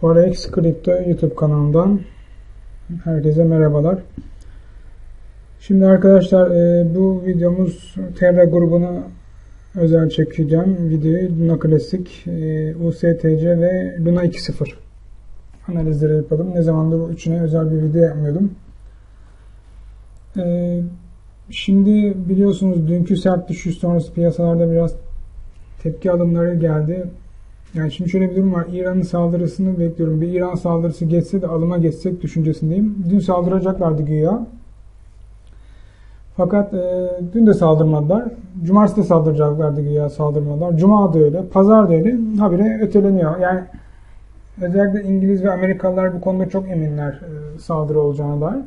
Forex Crypto YouTube kanalından herkese merhabalar. Şimdi arkadaşlar e, bu videomuz Terra grubuna özel çekeceğim videoyu Luna Classic, e, USTC ve Luna 2.0 analizleri yapalım. Ne zamandır bu üçüne özel bir video yapmıyordum. E, şimdi biliyorsunuz dünkü sert düşüş sonrası piyasalarda biraz tepki alımları geldi. Yani şimdi şöyle bir durum var. İran'ın saldırısını bekliyorum. Bir İran saldırısı geçse de alıma geçsek düşüncesindeyim. Dün saldıracaklardı güya. Fakat e, dün de saldırmadılar. Cumartesi de saldıracaklardı güya saldırmadılar. Cuma da öyle. Pazar da öyle. Habire öteleniyor. Yani özellikle İngiliz ve Amerikalılar bu konuda çok eminler e, saldırı olacağına dair.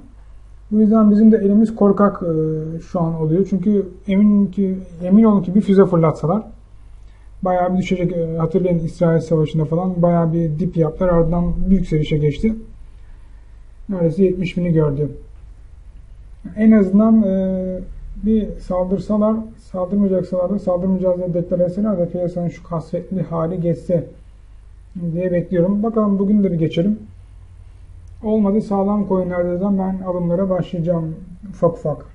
Bu yüzden bizim de elimiz korkak e, şu an oluyor. Çünkü emin ki emin olun ki bir füze fırlatsalar bayağı bir düşecek. E, hatırlayın İsrail Savaşı'nda falan bayağı bir dip yaptılar. Ardından büyük serişe geçti. Neredeyse 70 bini gördü. En azından e, bir saldırsalar, saldırmayacaksalar da saldırmayacağız diye deklar etseler de piyasanın şu kasvetli hali geçse diye bekliyorum. Bakalım bugün de bir geçelim. Olmadı sağlam coinlerde de ben alımlara başlayacağım ufak ufak.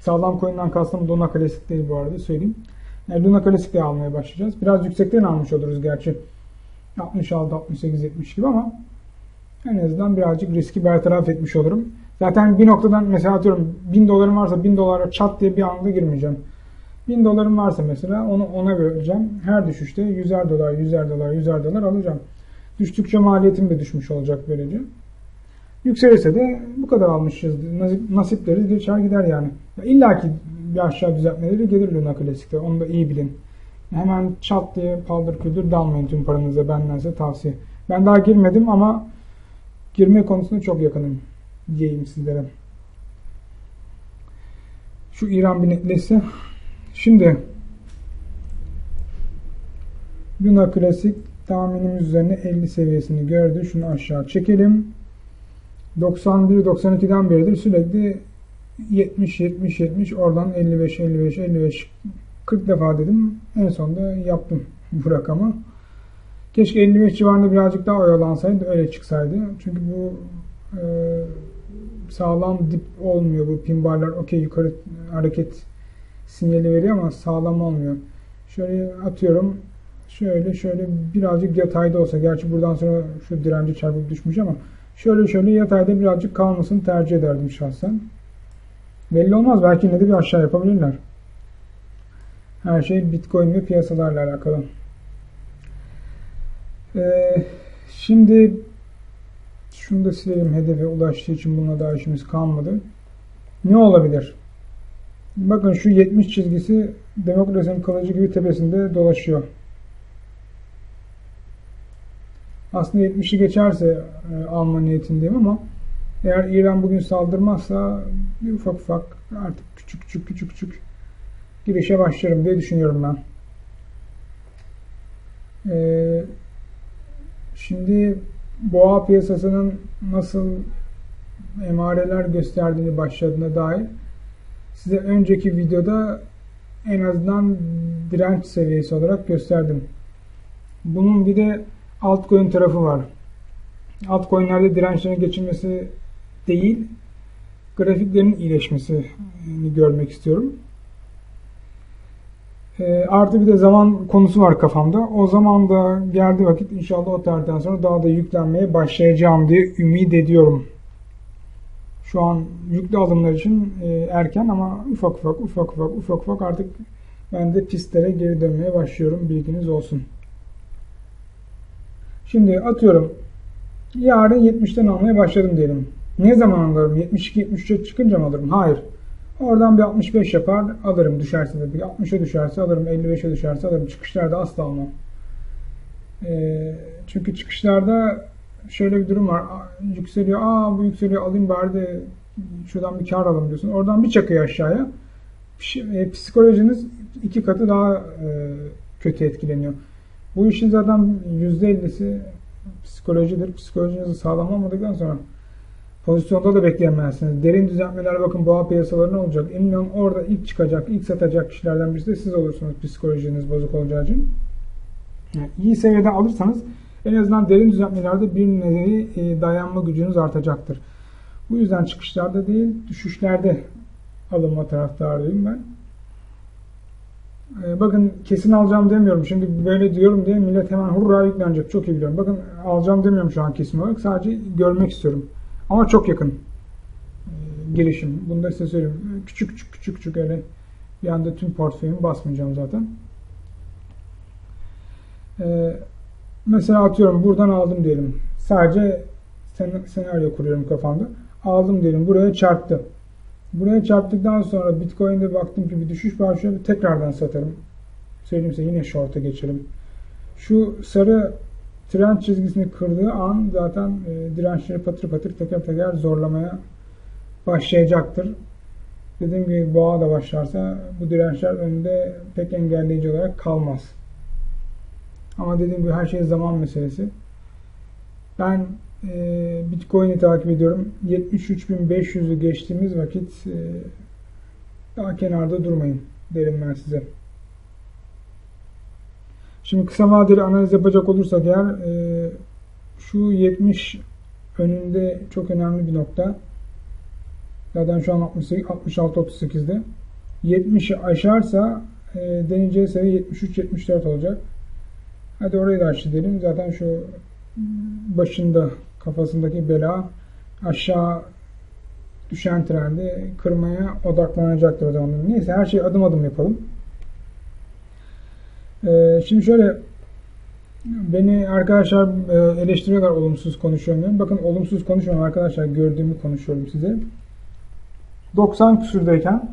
Sağlam coin'den kastım Luna Classic değil bu arada söyleyeyim. Luna Classic de almaya başlayacağız. Biraz yüksekten almış oluruz gerçi. 66, 68, 70 gibi ama en azından birazcık riski bertaraf etmiş olurum. Zaten bir noktadan mesela atıyorum 1000 dolarım varsa 1000 dolara çat diye bir anda girmeyeceğim. 1000 dolarım varsa mesela onu ona vereceğim. Her düşüşte 100'er dolar, 100'er dolar, 100'er dolar alacağım. Düştükçe maliyetim de düşmüş olacak böylece. Yükselirse de bu kadar almışız. Nasipleriz geçer gider yani. İlla ki bir aşağı düzeltmeleri gelir Luna Classic'te. Onu da iyi bilin. Hemen çat diye paldır küldür dalmayın tüm paranıza benden size tavsiye. Ben daha girmedim ama girme konusunda çok yakınım diyeyim sizlere. Şu İran bir netleşse. Şimdi Luna Classic tahminimiz üzerine 50 seviyesini gördü. Şunu aşağı çekelim. 91-92'den beridir sürekli 70 70 70 oradan 55 55 55 40 defa dedim. En sonunda yaptım bu rakamı. Keşke 55 civarında birazcık daha oyalansaydı öyle çıksaydı. Çünkü bu e, sağlam dip olmuyor bu pin barlar. Okey yukarı hareket sinyali veriyor ama sağlam olmuyor. Şöyle atıyorum. Şöyle şöyle birazcık yatayda olsa. Gerçi buradan sonra şu direnci çarpıp düşmüş ama şöyle şöyle yatayda birazcık kalmasını tercih ederdim şahsen. Belli olmaz. Belki yine de bir aşağı yapabilirler. Her şey Bitcoin ve piyasalarla alakalı. Ee, şimdi şunu da silelim. Hedefe ulaştığı için bununla daha işimiz kalmadı. Ne olabilir? Bakın şu 70 çizgisi demokrasinin kılıcı gibi tepesinde dolaşıyor. Aslında 70'i geçerse e, alma niyetindeyim ama eğer İran bugün saldırmazsa bir ufak ufak artık küçük küçük küçük küçük girişe başlarım diye düşünüyorum ben. Ee, şimdi boğa piyasasının nasıl emareler gösterdiğini başladığına dair size önceki videoda en azından direnç seviyesi olarak gösterdim. Bunun bir de altcoin tarafı var. Altcoin'lerde dirençlerin geçilmesi değil, grafiklerin iyileşmesini görmek istiyorum. E, artı bir de zaman konusu var kafamda. O zaman da geldiği vakit inşallah o tarihten sonra daha da yüklenmeye başlayacağım diye ümit ediyorum. Şu an yüklü alımlar için e, erken ama ufak ufak ufak ufak ufak ufak artık ben de pistlere geri dönmeye başlıyorum. Bilginiz olsun. Şimdi atıyorum yarın 70'ten almaya başladım diyelim. Ne zaman alırım? 72-73'e çıkınca mı alırım? Hayır. Oradan bir 65 yapar alırım düşerse de. Bir 60'a düşerse alırım. 55'e düşerse alırım. Çıkışlarda asla almam. E, çünkü çıkışlarda şöyle bir durum var. Yükseliyor. Aa bu yükseliyor alayım bari de şuradan bir kar alalım diyorsun. Oradan bir çakıyor aşağıya. E, psikolojiniz iki katı daha e, kötü etkileniyor. Bu işin zaten %50'si psikolojidir. Psikolojinizi sağlam olmadıktan sonra Pozisyonda da bekleyemezsiniz. Derin düzeltmeler bakın boğa piyasaları ne olacak? Emin orada ilk çıkacak, ilk satacak kişilerden birisi de siz olursunuz psikolojiniz bozuk olacağı için. Yani iyi seviyede alırsanız En azından derin düzeltmelerde bir nevi e, dayanma gücünüz artacaktır. Bu yüzden çıkışlarda değil, düşüşlerde alınma taraftarıyım ben. E, bakın kesin alacağım demiyorum. Şimdi böyle diyorum diye millet hemen hurra yüklenecek. Çok iyi biliyorum. Bakın alacağım demiyorum şu an kesin olarak. Sadece görmek istiyorum. Ama çok yakın e, girişim. Bunu da size söyleyeyim. Küçük küçük küçük küçük öyle bir anda tüm portföyümü basmayacağım zaten. Ee, mesela atıyorum buradan aldım diyelim. Sadece sen- senaryo kuruyorum kafamda. Aldım diyelim buraya çarptı. Buraya çarptıktan sonra Bitcoin'de baktım ki bir düşüş başlıyor. Bir tekrardan satarım. Söyleyeyim size yine short'a geçelim. Şu sarı trend çizgisini kırdığı an zaten e, dirençleri patır patır teker teker zorlamaya başlayacaktır. Dediğim gibi boğa da başlarsa bu dirençler önünde pek engelleyici olarak kalmaz. Ama dediğim gibi her şey zaman meselesi. Ben e, Bitcoin'i takip ediyorum. 73.500'ü geçtiğimiz vakit e, daha kenarda durmayın derim ben size. Şimdi kısa vadeli analiz yapacak olursak eğer e, şu 70 önünde çok önemli bir nokta. Zaten şu an 66-38'de. 70'i aşarsa e, deneyeceği seviye 73-74 olacak. Hadi orayı da aç edelim. Zaten şu başında kafasındaki bela aşağı düşen trendi kırmaya odaklanacaktır o zaman. Neyse her şeyi adım adım yapalım. Ee, şimdi şöyle beni arkadaşlar e, eleştiriyorlar olumsuz konuşuyorum diye. Bakın olumsuz konuşmuyorum arkadaşlar. Gördüğümü konuşuyorum size. 90 küsürdeyken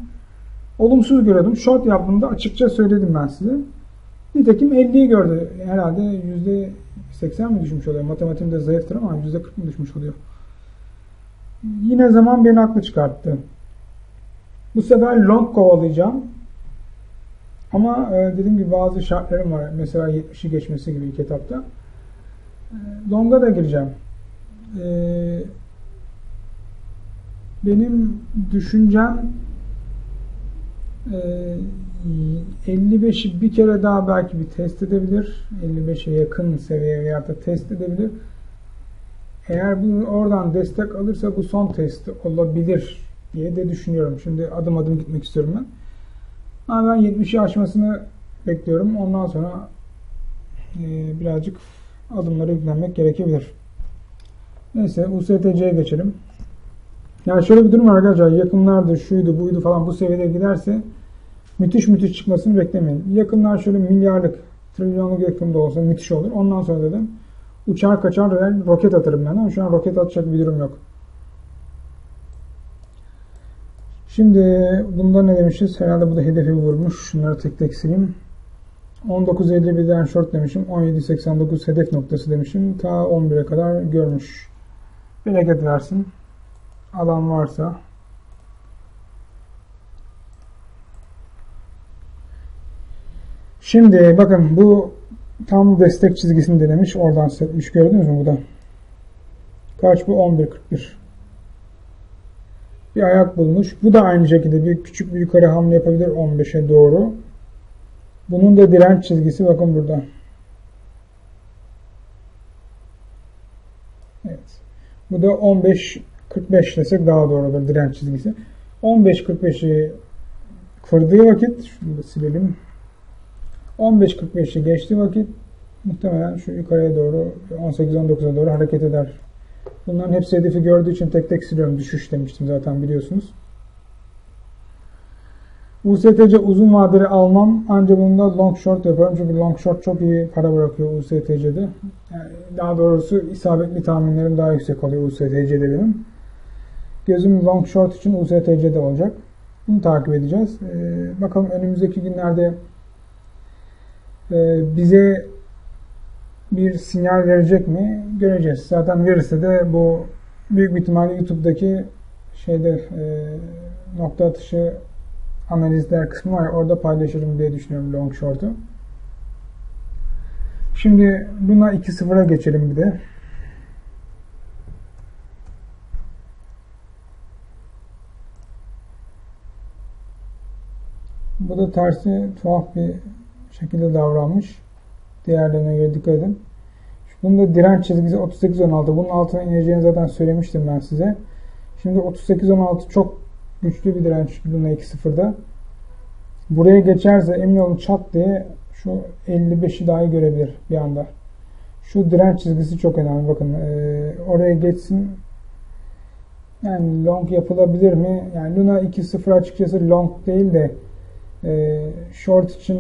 olumsuz görüyordum. Short yaptığımda açıkça söyledim ben size. Nitekim 50'yi gördü. Herhalde %80 mi düşmüş oluyor? Matematiğim de zayıftır ama %40 mı düşmüş oluyor? Yine zaman beni haklı çıkarttı. Bu sefer long kovalayacağım. Ama e, dediğim gibi bazı şartlarım var. Mesela 70'i geçmesi gibi ilk etapta. E, long'a da gireceğim. E, benim düşüncem e, 55'i bir kere daha belki bir test edebilir. 55'e yakın seviyeye veya da test edebilir. Eğer bu oradan destek alırsa bu son test olabilir diye de düşünüyorum. Şimdi adım adım gitmek istiyorum ben. Ama ben 70'i aşmasını bekliyorum. Ondan sonra e, birazcık adımlara yüklenmek gerekebilir. Neyse USTC'ye geçelim. Yani şöyle bir durum var arkadaşlar. Yakınlarda şuydu buydu falan bu seviyede giderse müthiş müthiş çıkmasını beklemeyin. Yakınlar şöyle milyarlık, trilyonluk yakında olsa müthiş olur. Ondan sonra dedim uçar kaçar roket atarım ben ama şu an roket atacak bir durum yok. Şimdi bunda ne demişiz? Herhalde bu da hedefi vurmuş. Şunları tek tek sileyim. 19.51'den short demişim. 17.89 hedef noktası demişim. Ta 11'e kadar görmüş. Bereket versin. Alan varsa Şimdi bakın bu tam destek çizgisini denemiş. Oradan setmiş. Gördünüz mü bu da? Kaç bu? 11.41. Bir ayak bulmuş. Bu da aynı şekilde bir küçük bir yukarı hamle yapabilir 15'e doğru. Bunun da direnç çizgisi bakın burada. Evet. Bu da 15.45 desek daha doğru olur direnç çizgisi. 15.45'i kırdığı vakit şunu da silelim. 15.45'i geçtiği vakit muhtemelen şu yukarıya doğru 18-19'a doğru hareket eder. Bunların hepsi hedefi gördüğü için tek tek siliyorum. Düşüş demiştim zaten biliyorsunuz. USTC uzun vadeli almam ancak bunda long short yaparım. Çünkü long short çok iyi para bırakıyor USTC'de. Yani daha doğrusu isabetli tahminlerim daha yüksek oluyor USTC'de benim. Gözüm long short için USTC'de olacak. Bunu takip edeceğiz. Ee, bakalım önümüzdeki günlerde e, bize bir sinyal verecek mi? Göreceğiz. Zaten verirse de bu büyük bir ihtimalle YouTube'daki şeyde e, nokta atışı analizler kısmı var. Orada paylaşırım diye düşünüyorum long short'u. Şimdi buna 2.0'a geçelim bir de. Bu da tersi tuhaf bir şekilde davranmış. Diğerlerine göre dikkat edin. Bunun da direnç çizgisi 38-16. Bunun altına ineceğini zaten söylemiştim ben size. Şimdi 38-16 çok güçlü bir direnç Luna 2.0'da. Buraya geçerse emin olun çat diye şu 55'i dahi görebilir bir anda. Şu direnç çizgisi çok önemli. Bakın e, oraya geçsin. Yani long yapılabilir mi? Yani Luna 2.0 açıkçası long değil de e, short için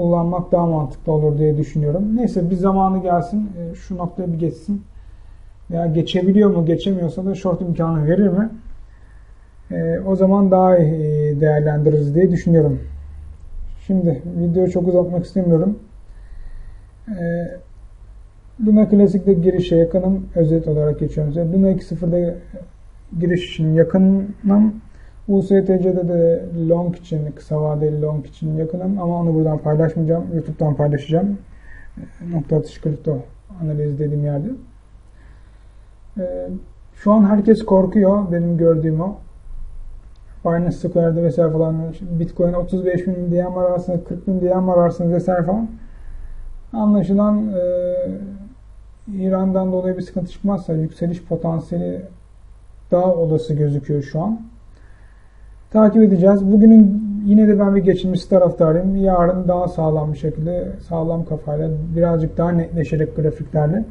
kullanmak daha mantıklı olur diye düşünüyorum. Neyse bir zamanı gelsin. E, şu noktaya bir geçsin. Ya geçebiliyor mu? Geçemiyorsa da short imkanı verir mi? E, o zaman daha iyi değerlendiririz diye düşünüyorum. Şimdi videoyu çok uzatmak istemiyorum. E, Luna Classic'te girişe yakınım. Özet olarak geçiyorum. Luna 2.0'da giriş için yakınım. USTC'de de long için, kısa vadeli long için yakınım ama onu buradan paylaşmayacağım. YouTube'dan paylaşacağım. Nokta atış kripto analiz dediğim yerde. Şu an herkes korkuyor. Benim gördüğüm o. Binance Square'de vesaire falan Bitcoin 35 bin diyen var arasında 40 bin diyen var arasında vesaire falan. Anlaşılan e, İran'dan dolayı bir sıkıntı çıkmazsa yükseliş potansiyeli daha olası gözüküyor şu an. Takip edeceğiz. Bugünün yine de ben bir geçilmiş taraftarıyım. Yarın daha sağlam bir şekilde, sağlam kafayla, birazcık daha netleşerek grafiklerle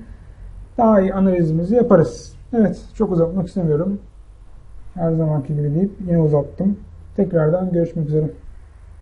daha iyi analizimizi yaparız. Evet, çok uzatmak istemiyorum. Her zamanki gibi deyip yine uzattım. Tekrardan görüşmek üzere.